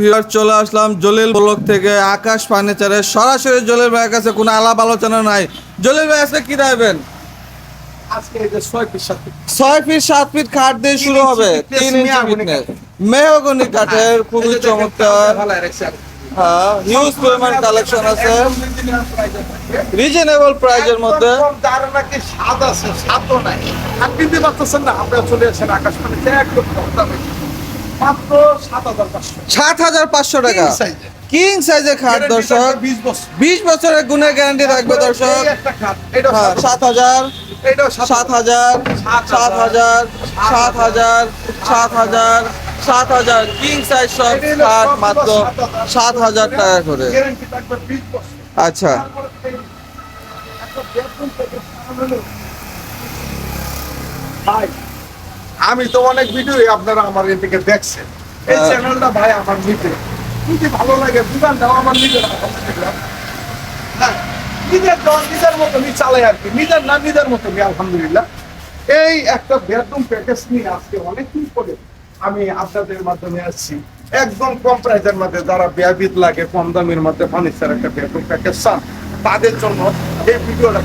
Viewer চলে আসলাম Jalil block থেকে। আকাশ সরাসরি জলিল ভাইয়ের কাছে কোনো আলাপ আলোচনা নাই। জলিল ভাই আজকে কি দেবেন ছয় ফিট সাত ফিট খাট দিয়ে শুরু হবে। তিন ইঞ্চি মেহগনি কাঠের খুবই এই যে দেখেন, চমৎকার। হ্যাঁ হিউজ পরিমাণ কালেকশন আছে। রিজনেবল প্রাইজের মধ্যে। একদম নাকি স্বাদ আছে, স্বাদও নাই। আর কিনতে পারতেছেন না, আপনারা চলে আসেন একদম। মাত্র সাত হাজার পাঁচশো। টাকা। কিং সাইজের খাট দর্শক। থাকবে 20 বছর। বিশ বছরের গুণের গ্যারান্টি থাকবে দর্শক। হ্যাঁ সাত- হাজার সাত হাজার। সাত হাজার সাত হাজার। সাত হাজার সাত হাজার কিং সাইজ সব খাট মাত্র সাত হাজার। টাকা করে। Guarantee থাকবে 20 বছর। আচ্ছা। ভাই আমি তো অনেক ভিডিও আপনারা আমার এদিকে দেখছেন। এই। চ্যানেলটা ভাই আমার নিজে যদি ভালো লাগে দোকানটাও আমার নিজের নিজের দল নিজের মতনই চালাই আর কি। নিজের না নিজের মতনই আলহামদুলিল্লাহ। এই একটা বেডরুম প্যাকেজ নিয়ে আজকে অনেকদিন পরে আমি আপনাদের মাধ্যমে আসছি। একদম কম প্রাইসের মধ্যে যারা ব্যয়বিত লাগে কম দামের মধ্যে ফার্নিচার একটা বেডরুম প্যাকেজ চান তাদের জন্য এই ভিডিওটা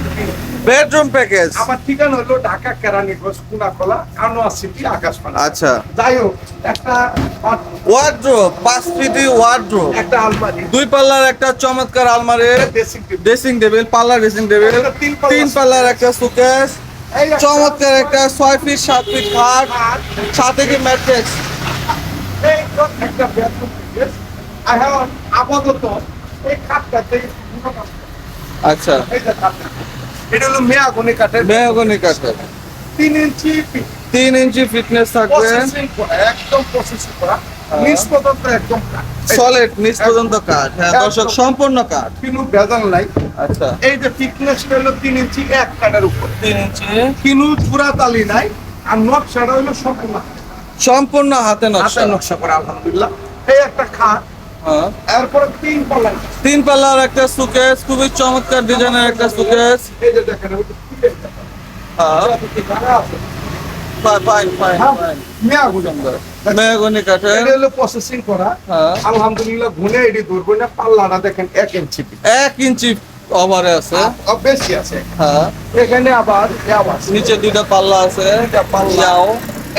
বেডরুম প্যাকেজ আমার ঠিকানা হলো ঢাকা কেরানীগঞ্জ কুনাখোলা কানোয়া সিটি আকাশপাড়া। আচ্ছা। যাই হোক একটা ওয়ার্ড্রোব পাঁচ ফিটি ওয়ার্ড্রোব একটা আলমারি। দুই পাল্লার একটা চমৎকার আলমারি। ড্রেসিং টেবিল পাল্লার ড্রেসিং টেবিল তিন পাল্লা- তিন পাল্লার একটা সুকেস চমৎকার একটা ছয় ফিট সাত ফিট খাট। সাথে কি একটা বেডরুম প্যাকেজ এখন আপাতত এই খাটটাতে। আচ্ছা। এই যে খাটটা। এটা হলো মেয়াগুনি কাঠের মেহগনি কাঠের। তিন ইঞ্চি তিন ইঞ্চি ফিটনেস থাকবে। প্রসেসিং একদম প্রসেসিং করা নিচ পর্যন্ত একদম সলিড নিচ পর্যন্ত কাঠ। হ্যাঁ দর্শক সম্পূর্ণ কাঠ। ভেজাল নাই। আচ্ছা। এই যে ফিটনেস হলো তিন ইঞ্চি এক কাঠের উপরে। তিন ইঞ্চি। কিনু পুরা তালি নাই আর নকশাটা হইল সম্পূর্ণ সম্পূর্ণ হাতে নকশা। নকশা করা আলহামদুলিল্লাহ। এই একটা খাট হ্যাঁ। এরপরে তিন পাল্লা তিন পাল্লার একটা সুকেস খুবই চমৎকার ডিজাইনের একটা সুকেস এই যে দেখেন। হ্যাঁ। এটা হ্যাঁ, করা। হ্যাঁ। আলহামদুলিল্লাহ গুনে এটি ধরবো না পাল্লাটা দেখেন এক ইঞ্চি এক ইঞ্চি ওভারে আছে। বেশি আছে। হ্যাঁ। এখানে আবার নিচে দুইটা পাল্লা আছে। দুইটা পাল্লা। ইয়াও।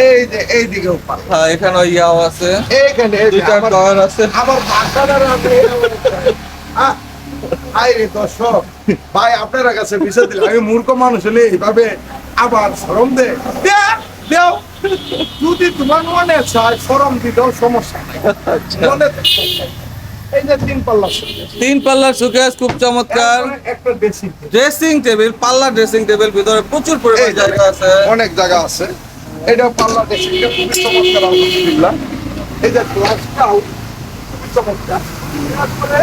এই যে এই দিকেও হ্যাঁ এখানে ইয়াও আছে। এইখানে দুইটা ডয়ার আছে। আমার বাচ্চাটার আছে। আহ, দর্শক ভাই আপনার কাছে বিষয় দিলে আমি মূর্খ মানুষ হলে এইভাবে আবার সরম দে। দে, দেও। যদি তোমার মনে চায় সরম দিতেও সমস্যা নাই। মনে যে তিন পাল্লা সুটকেস। তিন পাল্লার সুকেস খুব চমৎকার। একটা ড্রেসিং ড্রেসিং টেবিল পাল্লা ড্রেসিং টেবিল ভিতরে প্রচুর পরিমাণ জায়গা আছে। অনেক জায়গা আছে। এটা পাল্লা খুবই চমৎকার আলহামদুলিল্লাহ এই যে চমৎকার তারপরে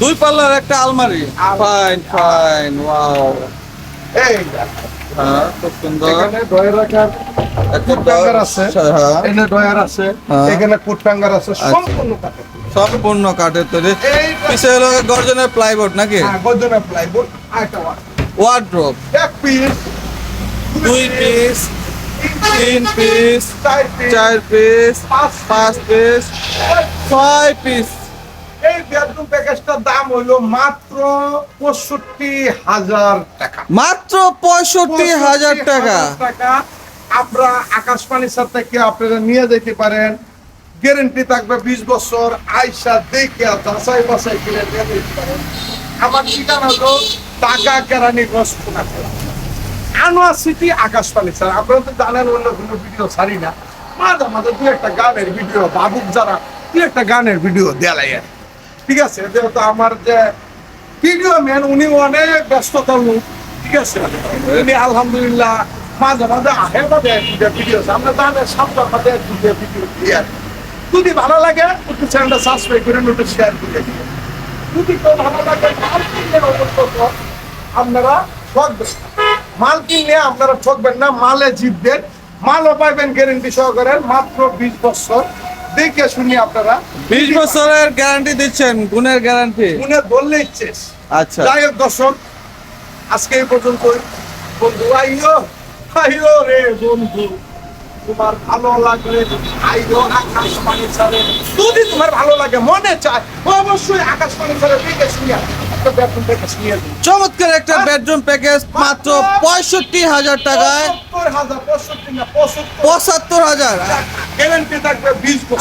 দুই পাল্লার একটা আলমারি। ফাইন ফাইন ওয়াও এই হ্যাঁ খুব সুন্দর। এখানে ডয়ের রাখার একটা ফুড আছে। হ্যাঁ। এখানে ডয়ার আছে। হ্যাঁ। এখানে আছে। সম্পূর্ণ কাঠের সম্পূর্ণ কাঠের তৈরি। পিছে হলো গর্জনের প্লাইবোর্ড নাকি? হ্যাঁ গর্জনের প্লাইবোর্ড ওয়ার্ড্রোব এক পিস দুই পিস তিন পিস চার পিস পাঁচ পিস ছয় পিস এই বেডরুম প্যাকেজটার দাম হইল মাত্র পঁয়ষট্টি হাজার টাকা। মাত্র পঁয়ষট্টি হাজার টাকা। আমরা আকাশবাণীর সাথে থেকে আপনারা নিয়ে যেতে পারেন। গ্যারেন্টি থাকবে বিশ বছর আইসা দেখে যাচাই বাছাই করে নিয়ে যেতে পারেন। আমার ঠিকানা হলো টাকা কেরানি গসপুনা আনোয়ার সিটি আকাশবাণী, স্যার। আপনারা তো জানেন, অন্য কোনো ভিডিও ছাড়ি না। মাঝে মাঝে দু একটা গানের ভিডিও, বাবুক যারা দু একটা গানের ভিডিও দেয়ালাই আর ঠিক আছে? যেহেতু আমার যে ভিডিও ম্যান, উনি অনেক ব্যস্ততার লোক। ঠিক আছে? উনি আলহামদুলিল্লাহ মাঝে মাঝে আহে বাদে ভিডিও। আমরা জানেন সপ্তাহ বাদে ভিডিও দিয়ে যদি ভালো লাগে, একটু চ্যানেলটা সাবস্ক্রাইব করে একটু শেয়ার করে দিবেন যদি কেউ ভালো লাগে আপনারা ঠকবেন মাল কিনলে আপনারা ঠকবেন না মালে জিতবেন। মালও পাইবেন গ্যারেন্টি সহকারে মাত্র বিশ বছর। দেখে শুনি আপনারা বিশ বছরের গ্যারান্টি দিচ্ছেন গুণের গ্যারান্টি মনে ধরলে ইচ্ছেস আচ্ছা। যাই হোক দর্শক আজকে এই পর্যন্তই। বন্ধু আইও আইও রে বন্ধু। তোমার ভালো লাগলে আইরো আকাশ ফার্নিচারে যদি তোমার ভালো লাগে মনে চায় অবশ্যই আকাশ ফার্নিচারে প্যাকেজ নিয়ে চমৎকার একটা বেডরুম প্যাকেজ মাত্র পঁয়ষট্টি হাজার টাকায়। পঁচাত্তর হাজার।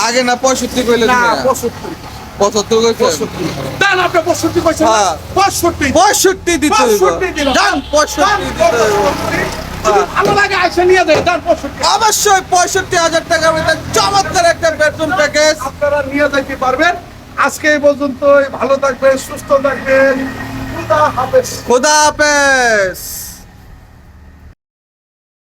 আগে না পঁয়ষট্টি না? হ্যাঁ। দিতে পঁয়ষট্টি অবশ্যই পঁয়ষট্টি হাজার টাকার মধ্যে চমৎকার একটা বেডরুম প্যাকেজ আপনারা নিয়ে যেতে পারবেন। আজকে এই পর্যন্ত ভালো থাকবে সুস্থ থাকবেন। খুদা হাফেজ। খুদা হাফেজ।